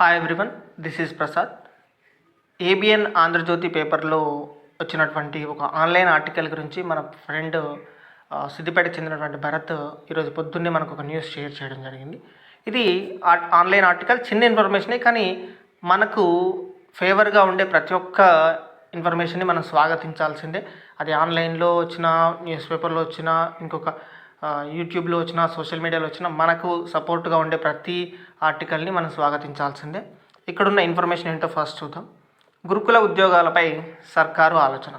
Hi everyone this is Prasad ABN Andhrajyothy పేపర్లో వచ్చినటువంటి ఒక ఆన్లైన్ ఆర్టికల్ గురించి మన ఫ్రెండ్ సిద్దిపేట సిద్దిపేటకు చెందినటువంటి భరత్ ఈరోజు పొద్దున్నే మనకు ఒక న్యూస్ షేర్ చేయడం జరిగింది. ఇది ఆ- ఆన్లైన్ ఆర్టికల్ చిన్న ఇన్ఫర్మేషనే కానీ మనకు ఫేవర్గా ఉండే ప్రతి ఒక్క ఇన్ఫర్మేషన్ని మనం స్వాగతించాల్సిందే. అది ఆన్లైన్లో వచ్చిన న్యూస్ పేపర్లో వచ్చిన ఇంకొక యూట్యూబ్లో వచ్చిన సోషల్ మీడియాలో వచ్చిన మనకు సపోర్ట్గా ఉండే ప్రతి ఆర్టికల్ని మనం స్వాగతించాల్సిందే. ఇక్కడున్న ఇన్ఫర్మేషన్ ఏంటో ఫస్ట్ చూద్దాం. గురుకుల ఉద్యోగాలపై సర్కారు ఆలోచన.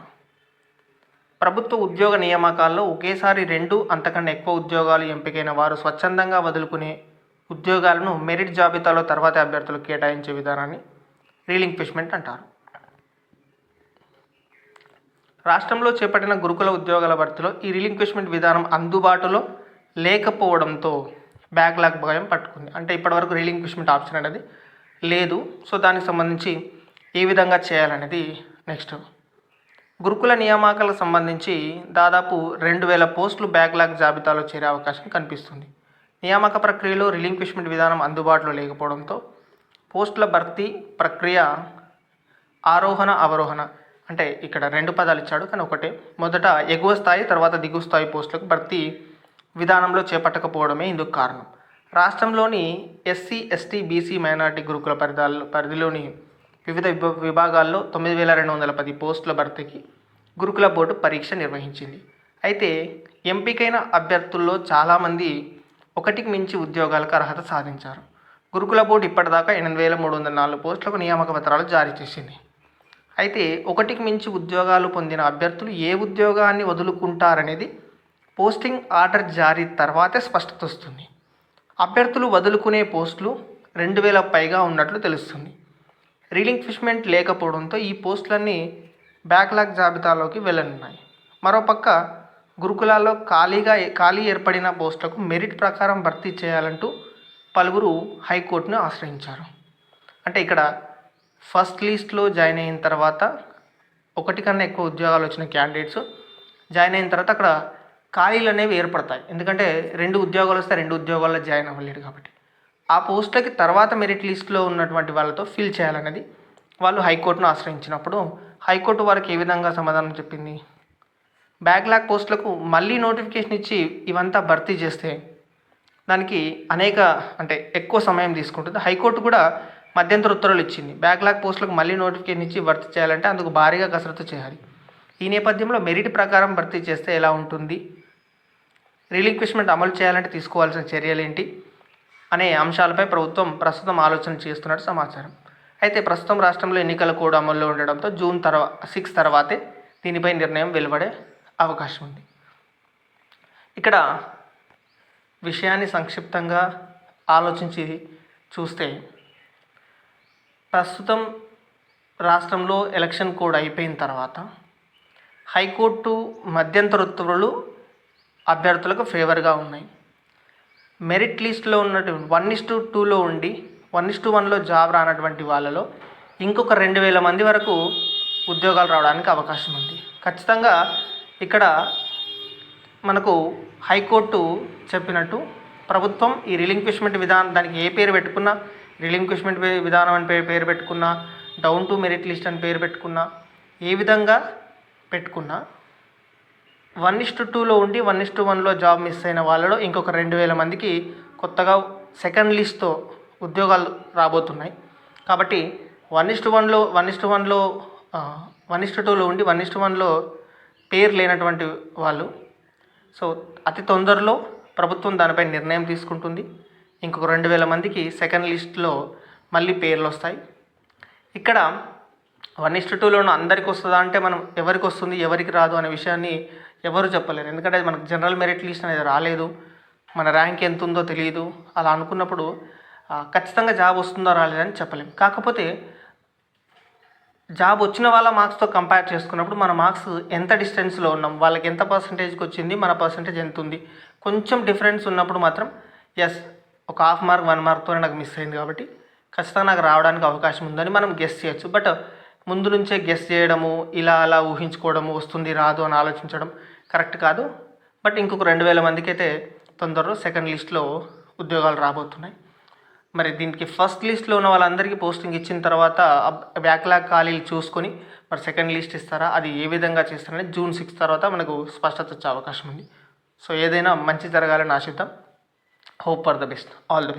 ప్రభుత్వ ఉద్యోగ నియామకాల్లో ఒకేసారి రెండు అంతకన్నా ఎక్కువ ఉద్యోగాలు ఎంపికైన వారు స్వచ్ఛందంగా వదులుకునే ఉద్యోగాలను మెరిట్ జాబితాలో తర్వాతి అభ్యర్థులు కేటాయించే విధానాన్ని రీలింక్విష్మెంట్ అంటారు. రాష్ట్రంలో చేపట్టిన గురుకుల ఉద్యోగాల భర్తీలో ఈ రీలింక్విష్మెంట్ విధానం అందుబాటులో లేకపోవడంతో బ్యాక్లాగ్ భయం పట్టుకుంది. అంటే ఇప్పటివరకు రిలింక్విష్మెంట్ ఆప్షన్ అనేది లేదు. సో దానికి సంబంధించి ఏ విధంగా చేయాలనేది నెక్స్ట్. గురుకుల నియామకాలకు సంబంధించి దాదాపు రెండు వేల పోస్టులు బ్యాక్లాగ్ జాబితాలో చేరే అవకాశం కనిపిస్తుంది. నియామక ప్రక్రియలో రిలింక్విష్మెంట్ విధానం అందుబాటులో లేకపోవడంతో పోస్టుల భర్తీ ప్రక్రియ ఆరోహణ అవరోహణ అంటే ఇక్కడ రెండు పదాలు ఇచ్చాడు కానీ ఒకటే. మొదట ఎగువ స్థాయి తర్వాత దిగువ స్థాయి పోస్టులకు భర్తీ విధానంలో చేపట్టకపోవడమే ఇందుకు కారణం. రాష్ట్రంలోని ఎస్సీ ఎస్టీ బీసీ మైనార్టీ గురుకుల పరిధాల పరిధిలోని వివిధ విభాగాల్లో తొమ్మిది వేల రెండు వందల పది పోస్టుల భర్తీకి గురుకుల బోర్డు పరీక్ష నిర్వహించింది. అయితే ఎంపికైన అభ్యర్థుల్లో చాలామంది ఒకటికి మించి ఉద్యోగాలకు అర్హత సాధించారు. గురుకుల బోర్డు ఇప్పటిదాకా ఎనిమిది వేల మూడు వందల నాలుగు పోస్టులకు నియామక పత్రాలు జారీ చేసింది. అయితే ఒకటికి మించి ఉద్యోగాలు పొందిన అభ్యర్థులు ఏ ఉద్యోగాన్ని వదులుకుంటారనేది పోస్టింగ్ ఆర్డర్ జారీ తర్వాతే స్పష్టత వస్తుంది. అభ్యర్థులు వదులుకునే పోస్టులు రెండు వేల పైగా ఉన్నట్లు తెలుస్తుంది. రీలింక్విష్మెంట్ లేకపోవడంతో ఈ పోస్టులన్నీ బ్యాక్లాగ్ జాబితాలోకి వెళ్ళనున్నాయి. మరోపక్క గురుకులాల్లో ఖాళీగా ఖాళీ ఏర్పడిన పోస్టులకు మెరిట్ ప్రకారం భర్తీ చేయాలంటూ పలువురు హైకోర్టును ఆశ్రయించారు. అంటే ఇక్కడ ఫస్ట్ లిస్ట్లో జాయిన్ అయిన తర్వాత ఒకటి కన్నా ఎక్కువ ఉద్యోగాలు వచ్చిన క్యాండిడేట్స్ జాయిన్ అయిన తర్వాత అక్కడ ఖాళీలు అనేవి ఏర్పడతాయి. ఎందుకంటే రెండు ఉద్యోగాలు వస్తే రెండు ఉద్యోగాల్లో జాయిన్ అవ్వలేడు కాబట్టి. ఆ పోస్టులకి తర్వాత మెరిట్ లిస్ట్లో ఉన్నటువంటి వాళ్ళతో ఫిల్ చేయాలనేది వాళ్ళు హైకోర్టును ఆశ్రయించినప్పుడు హైకోర్టు వారికి ఏ విధంగా సమాధానం చెప్పింది? బ్యాక్లాగ్ పోస్టులకు మళ్ళీ నోటిఫికేషన్ ఇచ్చి ఇవంతా భర్తీ చేస్తే దానికి అనేక అంటే ఎక్కువ సమయం తీసుకుంటుంది. హైకోర్టు కూడా మధ్యంతర ఉత్తర్వులు ఇచ్చింది. బ్యాక్లాగ్ పోస్టులకు మళ్ళీ నోటిఫికేషన్ ఇచ్చి భర్తీ చేయాలంటే అందుకు భారీగా కసరత్తు చేయాలి. ఈ నేపథ్యంలో మెరిట్ ప్రకారం భర్తీ చేస్తే ఎలా ఉంటుంది? రిలింక్విష్మెంట్ అమలు చేయాలంటే తీసుకోవాల్సిన చర్యలు ఏంటి అనే అంశాలపై ప్రభుత్వం ప్రస్తుతం ఆలోచన చేస్తున్నట్టు సమాచారం. అయితే ప్రస్తుతం రాష్ట్రంలో ఎన్నికల కోడ్ అమల్లో ఉండడంతో జూన్ తర్వాత సిక్స్ తర్వాతే దీనిపై నిర్ణయం వెలువడే అవకాశం ఉంది. ఇక్కడ విషయాన్ని సంక్షిప్తంగా ఆలోచించి చూస్తే ప్రస్తుతం రాష్ట్రంలో ఎలక్షన్ కోడ్ అయిపోయిన తర్వాత హైకోర్టు మధ్యంతర ఉత్తర్వులు అభ్యర్థులకు ఫేవర్గా ఉన్నాయి. మెరిట్ లిస్ట్లో ఉన్నటువంటి వన్ ఇస్ టు టూలో ఉండి వన్ ఇస్ టు వన్లో జాబ్ రానటువంటి వాళ్ళలో ఇంకొక రెండు వేల మంది వరకు ఉద్యోగాలు రావడానికి అవకాశం ఉంది. ఖచ్చితంగా ఇక్కడ మనకు హైకోర్టు చెప్పినట్టు ప్రభుత్వం ఈ రిలింక్విష్మెంట్ విధానం దానికి ఏ పేరు పెట్టుకున్నా రిలింక్విష్మెంట్ విధానం అని పేరు పేరు పెట్టుకున్నా డౌన్ టు మెరిట్ లిస్ట్ అని పేరు పెట్టుకున్నా ఏ విధంగా పెట్టుకున్నా వన్ ఇస్ టు టూలో ఉండి వన్ ఇస్టు వన్లో జాబ్ మిస్ అయిన వాళ్ళలో ఇంకొక రెండు వేల మందికి కొత్తగా సెకండ్ లిస్ట్తో ఉద్యోగాలు రాబోతున్నాయి. కాబట్టి వన్ ఇస్టు వన్లో వన్ ఇస్టు వన్లో వన్ ఇస్ టు టూలో ఉండి వన్ ఇస్టు వన్లో పేరు లేనటువంటి వాళ్ళు. సో అతి తొందరలో ప్రభుత్వం దానిపై నిర్ణయం తీసుకుంటుంది. ఇంకొక రెండు వేల మందికి సెకండ్ లిస్ట్లో మళ్ళీ పేర్లు వస్తాయి. ఇక్కడ వన్ ఇస్ట్ టూలోనూ అందరికి వస్తుందా అంటే మనం ఎవరికి వస్తుంది ఎవరికి రాదు అనే విషయాన్ని ఎవరు చెప్పలేరు. ఎందుకంటే మనకు జనరల్ మెరిట్ లిస్ట్ అనేది రాలేదు. మన ర్యాంక్ ఎంత ఉందో తెలియదు. అలా అనుకున్నప్పుడు ఖచ్చితంగా జాబ్ వస్తుందో రాలేదని చెప్పలేము కాకపోతే జాబ్ వచ్చిన వాళ్ళ మార్క్స్తో కంపేర్ చేసుకున్నప్పుడు మన మార్క్స్ ఎంత డిస్టెన్స్లో ఉన్నాం వాళ్ళకి ఎంత పర్సంటేజ్కి వచ్చింది మన పర్సంటేజ్ ఎంత ఉంది. కొంచెం డిఫరెన్స్ ఉన్నప్పుడు మాత్రం ఎస్ ఒక హాఫ్ మార్క్ వన్ మార్క్తోనే నాకు మిస్ అయింది కాబట్టి ఖచ్చితంగా నాకు రావడానికి అవకాశం ఉందని మనం గెస్ చేయొచ్చు. బట్ ముందు నుంచే గెస్ చేయడము ఇలా అలా ఊహించుకోవడము వస్తుంది రాదు అని ఆలోచించడం కరెక్ట్ కాదు. బట్ ఇంకొక రెండు వేల మందికి అయితే తొందరలో సెకండ్ లిస్ట్లో ఉద్యోగాలు రాబోతున్నాయి. మరి దీనికి ఫస్ట్ లిస్ట్లో ఉన్న వాళ్ళందరికీ పోస్టింగ్ ఇచ్చిన తర్వాత బ్యాక్లాగ్ ఖాళీలు చూసుకొని మరి సెకండ్ లిస్ట్ ఇస్తారా? అది ఏ విధంగా చేస్తారని జూన్ సిక్స్ తర్వాత మనకు స్పష్టత వచ్చే అవకాశం ఉంది. సో ఏదైనా మంచి జరగాలని ఆశిద్దాం. Hope for the best all the best